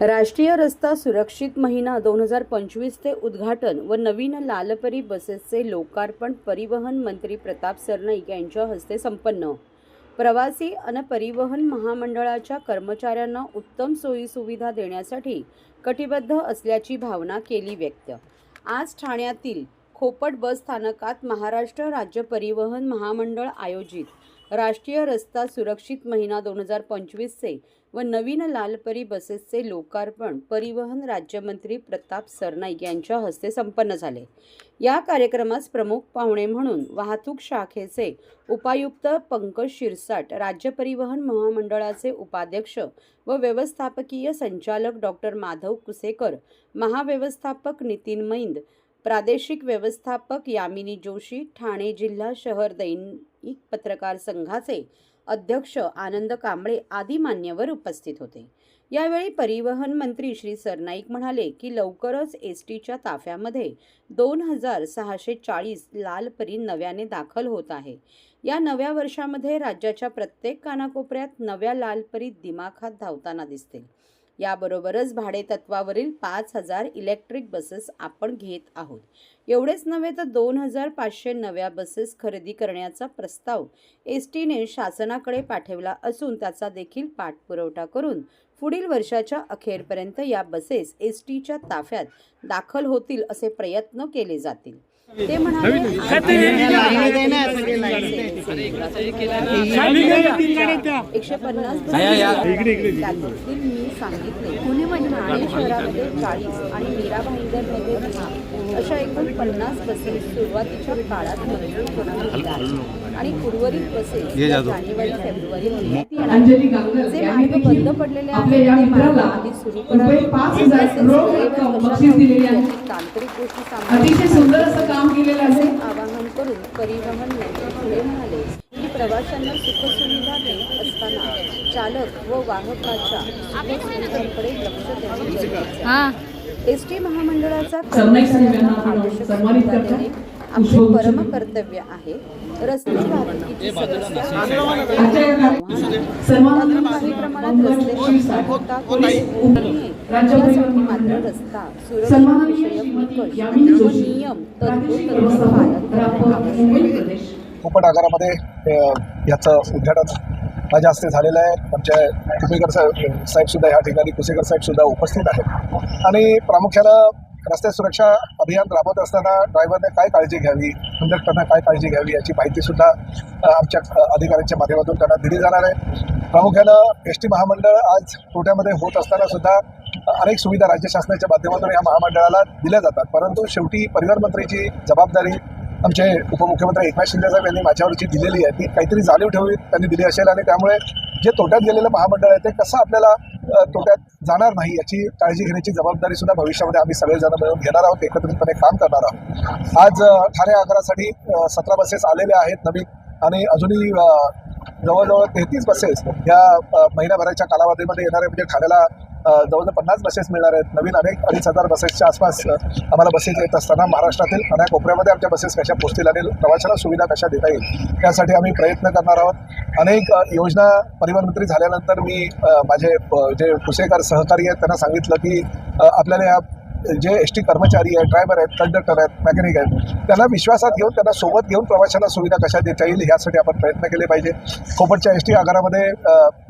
राष्ट्रीय रस्ता सुरक्षित महिना दोन हजार पंचवीस ते उद्घाटन व नवीन लालपरी बसेसचे लोकार्पण परिवहन मंत्री प्रताप सरनाईक यांच्या हस्ते संपन्न. प्रवासी अन परिवहन महामंडळाच्या कर्मचाऱ्यांना उत्तम सोयीसुविधा देण्यासाठी कटिबद्ध असल्याची भावना केली व्यक्त. आज ठाण्यातील खोपट बस स्थानकात महाराष्ट्र राज्य परिवहन महामंडळ आयोजित राष्ट्रीय रस्ता सुरक्षित महिना दोन हजार पंचवीसचे व नवीन लालपरी बसेसचे लोकार्पण परिवहन राज्यमंत्री प्रताप सरनाईक यांच्या हस्ते संपन्न झाले. या कार्यक्रमास प्रमुख पाहुणे म्हणून वाहतूक शाखेचे उपायुक्त पंकज शिरसाट राज्य परिवहन महामंडळाचे उपाध्यक्ष व व्यवस्थापकीय संचालक डॉक्टर माधव कुसेकर महाव्यवस्थापक नितीन मैंद प्रादेशिक व्यवस्थापक यामिनी जोशी ठाणे जिल्हा शहर दैन जागतिक पत्रकार संघाचे अध्यक्ष आनंद कांबळे आदी मान्यवर उपस्थित होते. यावेळी परिवहन मंत्री श्री सरनाईक म्हणाले की लवकरच एस टीच्या ताफ्यामध्ये दोन हजार सहाशे चाळीस लाल परी नव्याने दाखल होत आहे. या नव्या वर्षामध्ये राज्याच्या प्रत्येक कानाकोपऱ्यात नव्या लाल परी दिमाखात धावताना दिसतील याबरोबरच भाडे तत्वावरील पाच हजार इलेक्ट्रिक बसेस आपण घेत आहोत एवढेच नव्हे तर दोन हजार पाचशे नव्या बसेस खरेदी करण्याचा प्रस्ताव एस टीने शासनाकडे पाठवला असून त्याचा देखील पाठपुरवठा करून पुढील वर्षाच्या अखेरपर्यंत या बसेस एस टीच्या ताफ्यात दाखल होतील असे प्रयत्न केले जातील ते म्हणाले एकशे पन्नास त्यातील मी सांगितले ठाणे शहरामध्ये चाळीस आणि मीरा भाईंदरमध्ये दहा अशा एकूण पन्नास बसेस सुरुवातीच्या काळात मंजूर करण्यात आल्या आणि उर्वरित बसेस जानेवारी फेब्रुवारी महिन्यात जे मार्ग बंद पडलेले आहेत ते मार्ग आधी सुरू करावे. पाच हे हजार बसेस रोख वेळेवर रक्कम कशा बक्षीस दिलेली आहे. याची तांत्रिक गोष्टी सांभाळून अतिशय सुंदर असं काम केलेलं असे आहे आवाहन करून परिवहन मंत्री पुढे म्हणाले की प्रवाशांना सुखसुविधा देत असताना चालक व वाहकाच्या सुखसुविधांकडे लक्ष आहे. एस टी महामंडळाचा पुष्पगुच्छ परम. कर्तव्य आहे. रस्ते वाहतुकीची प्रमाणात मात्र रस्ता सुरक्षित नियम तंतोतंत पालन करणे आवश्यक. कुपट आगारामध्ये याचं उद्घाटन माझ्या हस्ते झालेलं आहे. आमच्या कुपेकर साहेब साहेबसुद्धा या ठिकाणी कुसेकर साहेबसुद्धा उपस्थित आहेत. आणि प्रामुख्यानं रस्ते सुरक्षा अभियान राबवत असताना ड्रायव्हरने काय काळजी घ्यावी कंडक्टरनं काय काळजी घ्यावी याची माहितीसुद्धा आमच्या अधिकाऱ्यांच्या माध्यमातून त्यांना दिली जाणार आहे. प्रामुख्यानं एस टी महामंडळ आज तोट्यामध्ये होत असताना सुद्धा अनेक सुविधा राज्य शासनाच्या माध्यमातून या महामंडळाला दिल्या जातात. परंतु शेवटी परिवहन मंत्रीची जबाबदारी आमचे उपमुख्यमंत्री एकनाथ शिंदे साहेब यांनी माझ्यावरची दिलेली आहे ती काहीतरी जाणीव ठेवली त्यांनी दिली असेल आणि त्यामुळे जे तोट्यात गेलेलं महामंडळ आहे ते कसं आपल्याला तोट्यात जाणार नाही याची काळजी घेण्याची जबाबदारी सुद्धा भविष्यामध्ये आम्ही सगळेजण मिळून घेणार आहोत एकत्रितपणे काम करणार आहोत. आज ठाणे आगारासाठी सतरा बसेस आलेल्या आहेत नवीन आणि अजूनही जवळजवळ तेहतीस बसेस या महिन्याभराच्या कालावधीमध्ये येणार आहे म्हणजे ठाण्याला जवळजवळ पन्नास बसेस मिळणार आहेत. नवीन अनेक अडीच हजार बसेसच्या आसपास आम्हाला बसेस येत असताना महाराष्ट्रातील अनेक कोपऱ्यामध्ये आमच्या बसेस कशा पोहोचतील आणि प्रवाशाला सुविधा कशा देता येईल त्यासाठी आम्ही प्रयत्न करणार आहोत. अनेक योजना परिवहन मंत्री झाल्यानंतर मी माझे जे कुसेकर सहकारी आहेत त्यांना सांगितलं की आपल्याला या जे एस टी कर्मचारी आहेत ड्रायव्हर आहेत कंडक्टर आहेत मेकॅनिक आहेत त्यांना विश्वासात घेऊन त्यांना सोबत घेऊन प्रवाशांना सुविधा कशा देता येईल यासाठी आपण प्रयत्न केले पाहिजे. खोपटच्या एस टी आगारामध्ये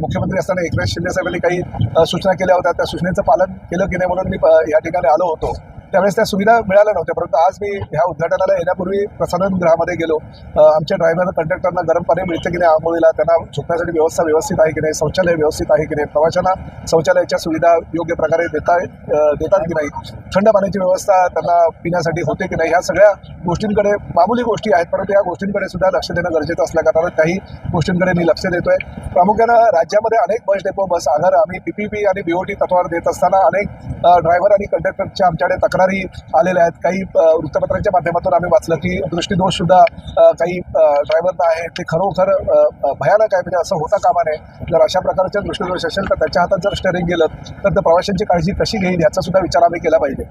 मुख्यमंत्री असताना एकनाथ शिंदेसाहेबांनी काही सूचना केल्या होत्या. त्या सूचनेचं पालन केलं की नाही म्हणून मी या ठिकाणी आलो होतो. त्यावेळेस त्या सुविधा मिळाल्या नव्हत्या. परंतु आज मी ह्या उद्घाटनाला येण्यापूर्वी प्रसाधनगृहामध्ये गेलो. आमच्या ड्रायव्हर कंडक्टरना गरम पाणी मिळतं की नाही आंबोळीला त्यांना झोपण्यासाठी व्यवस्था व्यवस्थित आहे की नाही शौचालय व्यवस्थित आहे की नाही प्रवाशांना शौचालयाच्या सुविधा योग्य प्रकारे देता देतात की नाही थंड पाण्याची व्यवस्था त्यांना पिण्यासाठी होते की नाही ह्या सगळ्या गोष्टींकडे मामूली गोष्टी आहेत. परंतु या गोष्टींकडे सुद्धा लक्ष देणं गरजेचं असल्याकारणानं काही गोष्टींकडे मी लक्ष देतोय. प्रामुख्यानं राज्यामध्ये अनेक बस डेपो बस आधार आम्ही पीपीपी आणि बीओटी तत्वावर देत असताना अनेक ड्रायव्हर आणि कंडक्टरच्या आमच्याकडे तक्रार आलेल्या आहेत. काही वृत्तपत्रांच्या माध्यमातून आम्ही वाचलं की दृष्टीदोष सुद्धा काही ड्रायव्हरना आहे ते खरोखर भयानक आहे. म्हणजे असं होता कामा नये जर अशा प्रकारचे दृष्टीदोष असेल तर त्याच्या हातात जर स्टेअरिंग गेलं तर त्या प्रवाशांची काळजी कशी घेईल याचा सुद्धा विचार आम्ही केला पाहिजे.